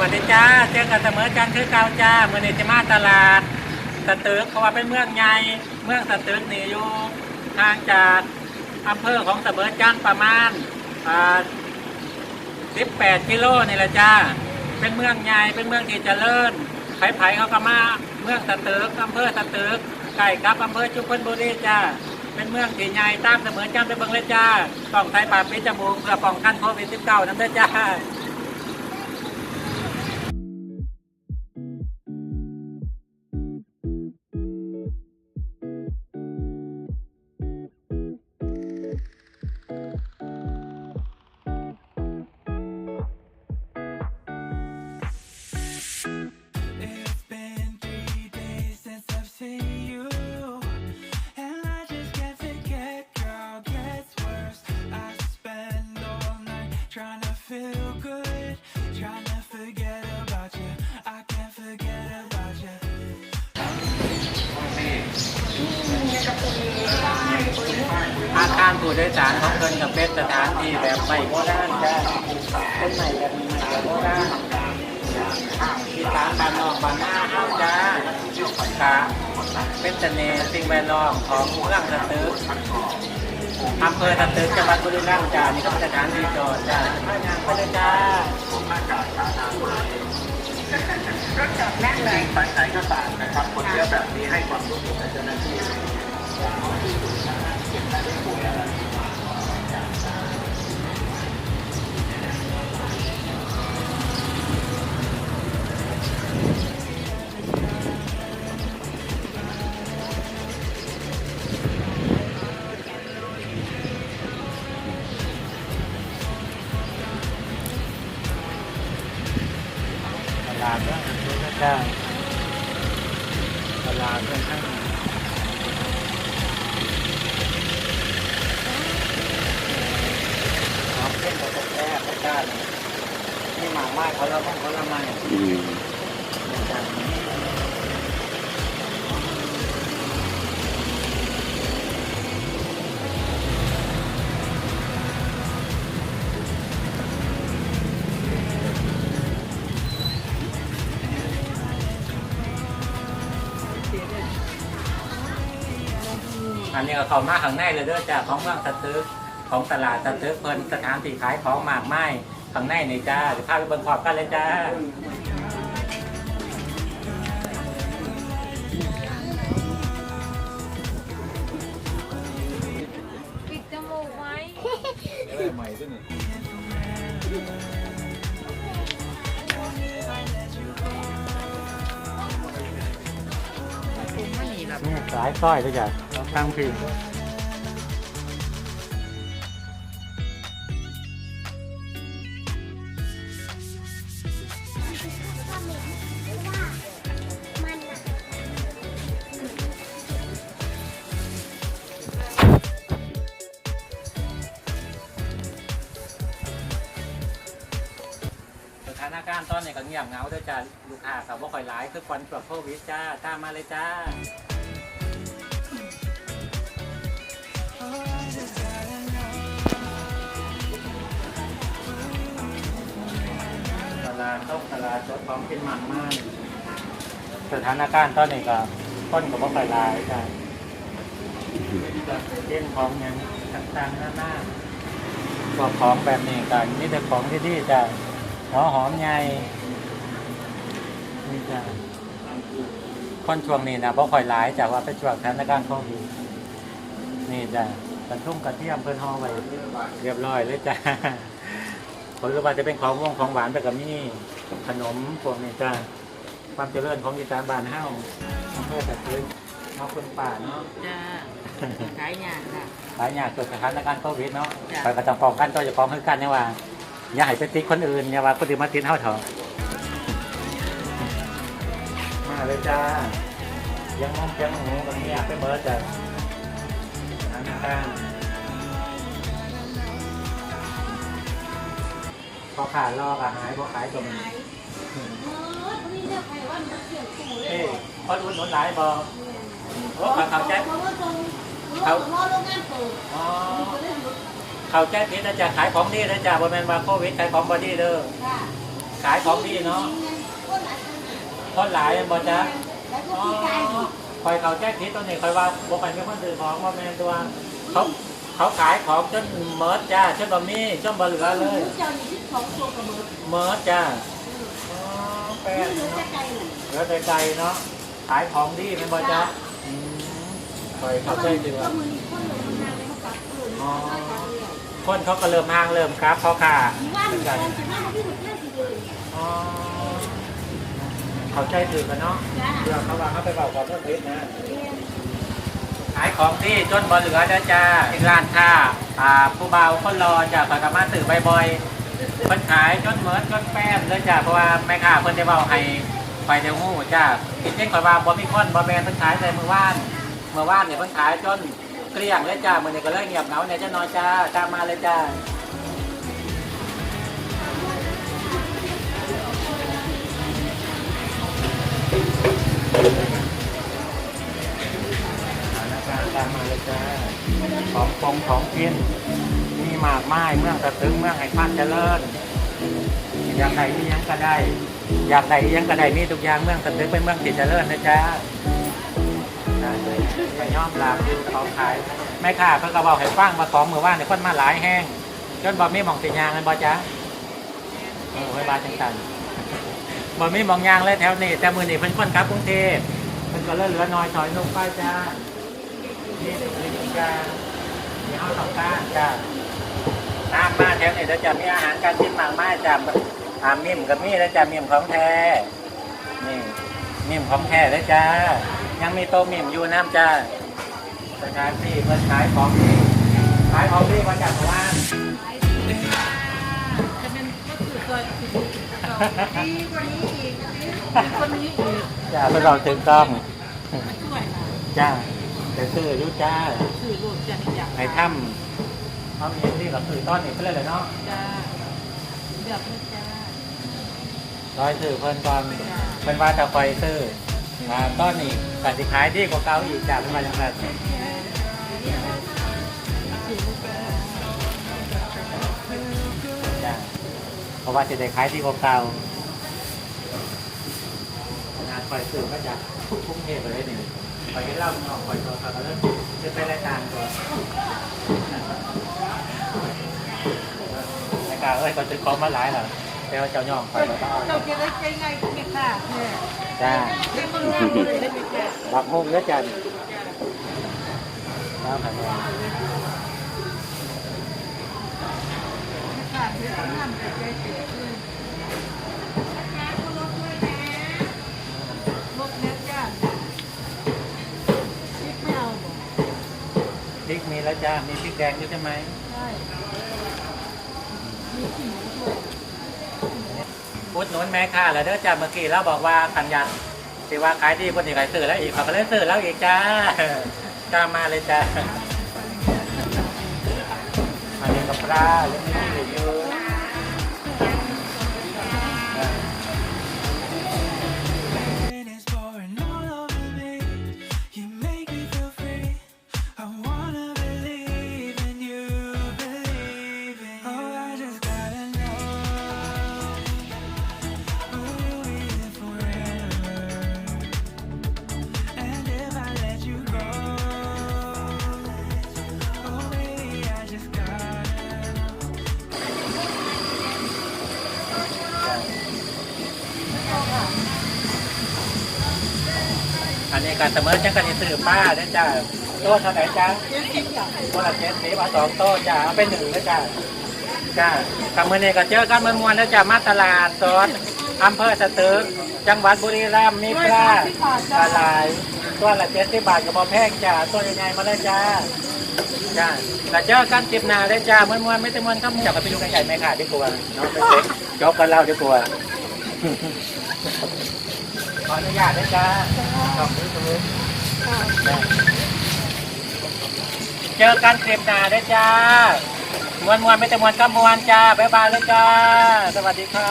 วัสดีจ้า เจอกันเสมอจันทร์คือเก่าจ้าเมื่อนี้จะมาตลาดสตึกเพราะว่าเป็นเมืองใหญ่เมืองสตึกนี่อยู่ห่างจากอำเภอของเสมอจันทร์ประมาณอ่า18กิโลนี่แหละจ้า เป็นเมืองใหญ่เป็นเมืองที่เจริญไผ่ๆเขาก็มาเมืองสตึกอำเภอสตึกใกล้กับอำเภอชุมพลบุรีจ้าเป็นเมืองที่ใหญ่ตามเสมอจันทร์ไปเบิ่งเลยจ้าต้องใช้ปากปิดจมูกเพื่อป้องกันโควิด -19 นั่นเด้อจ้าาคารผู้โดยสารของเพิ่นกับเป็นสถานที่แบบใหม่โบราณจ้าเป็นใหม่แบบใหม่แบบโบราณที่ตามบ้านนอกบ้านหน้าเฮาจ้ากะเป็นเสน่ห์สิ่งแวดล้อมของเมืองสตึกอำเภอสตึกจังหวัดบุรีรัมย์จ้านี่ก็เป็นสถานที่จอดจ้าพาย่างไปเลยจ้า ขาต้องเขาละไม้นะจ๊ะอันนี้ก็เข้ามาข้างในเลยเด้อจ้ะของเมืองสตึกของตลาดสตึกเพิ่นสถานที่ขายของมากไม้ ข้างในนี่จ้าเดี๋ยวพาไปเบิ่งพร้อมกันเลยจ้าปิดจมูกไว้นี่สายสร้อยด้วยจ้ะตั้งพิมานการณ์ตอนนี้ก็เงียบเหงาด้วยจ้าลูกค้ากับว่าค่อยหลายคือควันตรวจโควิดจ้าตามมาเลยจ้า ตลาดต้องตลาดสดของเป็นหมันมาก สถานการณ์ตอนนี้ก็คนกับว่าค่อยหลายจ้าเล่นของหยังต่างๆหน้าหน้าพวกของแบบนี้กันนี่แต่ของที่ที่จ้า หัวหอมใหญ่นี่จ้ะคนช่วงนี้นะเพราะค่อยหลายจากว่าเป็นช่วงสถานการณ์โควิดนี่จ้ะกระทุ่มกระเทียมเพิ่นห่อไว้เรียบร้อยเลยจ้ะผลว่าจะเป็นของวงของหวานไปกับนี่ขนมพวกนี้จ้ะความเจริญของอีสานบ้านเฮาอำเภอตะพื้นเอาคนป่าเนาะจ้าขายยากค่ะหลายอย่างเกิดสถานการณ์โควิดเนาะจ้ะไปก็ต้องป้องกันตัวเจะป้องคือกันเนี่ยว่า อย่าให้ไปติดคนอื่นอย่าว่าคนอื่นมาติดเฮาเถอะมาเลยจ้ายังมองยังหูกันเงียบไปเบิดจ้ะทางข้างพอขาดลอกอะหายพอขายก็มันเอ้ยพอรุ่นหนุนหลายบอโอ้เขาเข้าใจเขาเขาโรงงานเปิดอ๋อ เข้าใจผิดนะจ๊ะขายของดีนะจ๊ะบ่แม่นว่าโควิดขายของบ่ดีเด้อค่ะขายของดีเนาะคนหลายคนคนหลายบ่จ๊ะแล้วก็อ๋อพี่กายนี่คอยเขาแจ้คิดตัวนี้คอยว่าบ่ไปไม่คนซื้อของบ่แม่นตัวเขาเขาขายของจนเมิดจ้าจนบ่มีจนบ่เหลือเลยเจ้านี่ที่ของตัวกระเบิดเมิดจ้าอ๋อแป้งเหลือเนาะแต่ไก่น่ะเหลือแต่ไก่เนาะขายของดีแม่นบ่จ๊ะอืมคอยเขาใจดีว่าก็มือนี่คนลงมาแล้วก็กลับคืนอ๋อแล้วก็เรียก คนเขาก็เริ่มห้างเริ่มครับเขาค่ะมีว่ามีคนจะมาที่หมดเรื่องสิเลยอ๋อเขาใจถือกันเนาะจ้าเพื่อเขาว่าเขาไปเบาความเพื่อนพิษนะเรียนขายของที่จนบ่เหลือนะจ้าอีกร้านค้าอ่าผู้เบาคนรอจากปากามาสื่อบ่อยๆเพิ่นขายจนเหมิดจนแป้นเลยจ้าเพราะว่าแม่ค้าเพิ่นได้เบาให้ไปเดี๋ยวหู้จ้าจริงๆข่อยว่าบ่มีคนบ่แม่นเพิ่นขายแต่มื้อวานเมื่อวานเนี่ยเพิ่นขายจน เกลี้ยงเลยจ้าเมื้อนี้ก็เลยเงียบเหงาเนี่ยจ้าน้อยจ้าตามมาเลยจ้าตามมาเลยจ้าของปงของกินมีหมากไม้เมืองตะตึงเมืองไห้พันเจริญอยากใดมีหยังก็ได้ อยากใดยังก็ได้มีทุกอย่างเมืองตะตึงเป็นเมืองติดเจริญนะจ๊ะ ได้ไปย่อมลาคือเขาขายแม่ค้าเพิ่งกระบอกให้ฟังมาของมือว่าในคนมาหลายแห้งจนบอมีมองติยางเลยบอจ๊ะเออไว้บาจังสันบอมีมองยางเลยแถวนี้แต่มือนี่เพิ่นคนครับกรุงเทพเพิ่นก็เลยเหลือน้อยถอยนุ่มป้ายจ้านี่คือทุกอย่ามีห้องสองบ้านจ้ะน้ำมาแถวนี้เราจะมีอาหารการกินมากมายจ้ะอามิ่มกับมีแล้วจ้ะมิ่มของแท้นี่มิ่มของแท้แล้วจ้า ยังมีโต๊ะมิ่มอยู่น้ำจ้าสถานที่เพื่อขายของดีขายของดีมาจากว่านจะเป็นก็คือตัวดีกว่านี้อีกคนนี้อีกจ้าเพื่อเราถึงต้องมาช่วยค่ะจ้าแต่ซื้ออยุจ้าคือรวมจะให้อยากในถ้ำเขามีที่กับซื้อต้อนนี่เพื่อเลยเนาะจ้าเดือดเลยจ้าร้อยซื้อเพิ่นก่อนเป็นว่าจะคอยซื้อ อ่าต้อนนี่กัสิขายดีกว่าเก่าอีกจ้าเป็นมาอย่างไรจ้าเพราะว่าจะได้ขายดีกว่าเก่างานคอยซื้อมาจากกรุงเทพเลยหนี่งคอยกินเหล้าเนาะคอยตัวเขาก็เริ่มจะไปรายการตัวรายการเอ้ยก็จะคอมมาหลายแล้ว แต่ว่าเจ้าย่องคอยมาบ้าเราจะได้ใช้ไงเก็บค่ะเนี่ยจ้าได้คนงานเลยได้ไหมจ้าบักมุกเนื้อจันน้ำผัดแค่ะเดี๋ยวต้องทำแต่ใจเสียเลยลบเน็ตจ้าคิดไม่เอาบอกพริกมีแล้วจ้ามีพริกแดงด้วยใช่ไหมใช่มีขี้หมูด้วย พุดหนุนแม่ค้าแล้วเด้อจ้าเมื่อกี้เราบอกว่าสัญญาสิว่าขายดีคนที่ขายซื้อแล้วอีกเขาก็เลยซื้อแล้วอีกจ้าตามมาเลยจ้าอันนี้กับปลาเรื่องนี้อยู่ การเสมอจังกันซื้อป้าเด้จ้าโต๊ะเท่าไหร่จ้าตัวละเจ็ดสิบเอาสองโต๊ะจ้าเอาไปหนึ่งเลยจ้าจ้าทำมือนี้ก็เจอกันเมื่อมวนแล้วจ้ามาตลาดสอำเภอสตึกจังหวัดบุรีรัมย์มีปลาปลาไหลตัวละเจ็ดสิบบาทกับบอแพงจ้าตัวใหญ่ๆมาเลยจ้าจ้าแต่เจอกันจิบนาเลยจ้าเมื่อมวนไม่ต้องมวนครับจับไปดูกันใหญ่ไหมค่ะดีกว่าน้องเล็กๆจบกันเล่าดีกว่า ออนุญาตด้วยจ้าขอบคุณครับเจอกันคลิปหน้าด้วยจ้ามวนมวนไม่แต่มวนก็มวนจ้าบ๊ายบายเลยจ้า สวัสดีค่ะ